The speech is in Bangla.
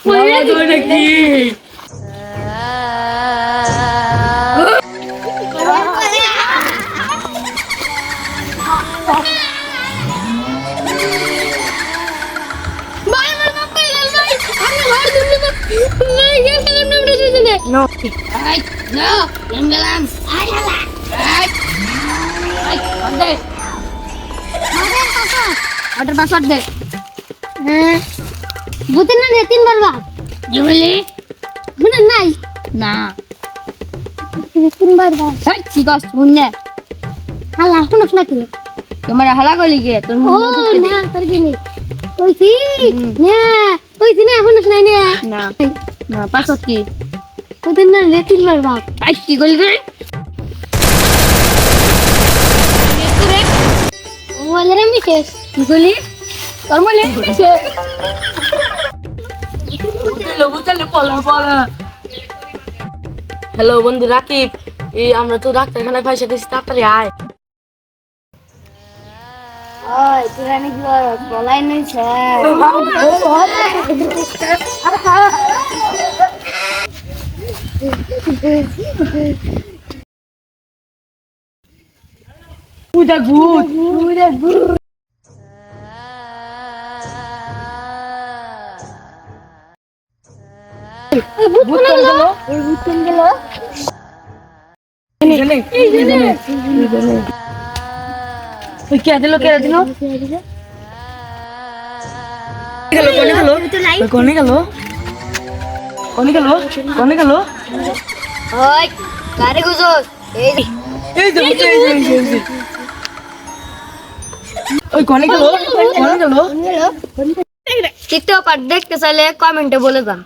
আওয়াজ হয় নাকি ভাই আমার বাপ পেয়ে গেল ভাই আমি ঘর দুমনি ভাই গেল গেলাম নামটা দে নো হ্যাঁ রে তিনবার বা কি বলি মনে নাই? না। তিনবার বা এই কি কষ্ট শুনে হালা শুনছ নাকি তোমার হালা গলি গে তোর ও না তোর কি নেই? কইছি না কইছি না শুনছ নাই না না না পাসওয়ার্ড কি? তোদের না রে তিনবার বা আই কি গলি রে বলে রে মিশেষ কি গলি তোর মনে বুঝলে পলা পলা। হ্যালো বন্ধু রাকিব। এই আমরা তো ডাক্তারখানায় পয়সা দিচ্ছি তাড়াতাড়ি আয়। ওই তোরা নাকি বলাই নাই পূজা ভূত ভূত কোন গেল কে দিল কে দিল কোনে গেল কোনে গেল কোনে গেল কোনে গেল ওই কারে গুজোস এই এই যে এই যে, এই যে, এই যে, এই যে। ওই কোনে গেল কোনে গেল তৃতীয় পার্ট দেখতে চাইলে কমেন্টে বলে যান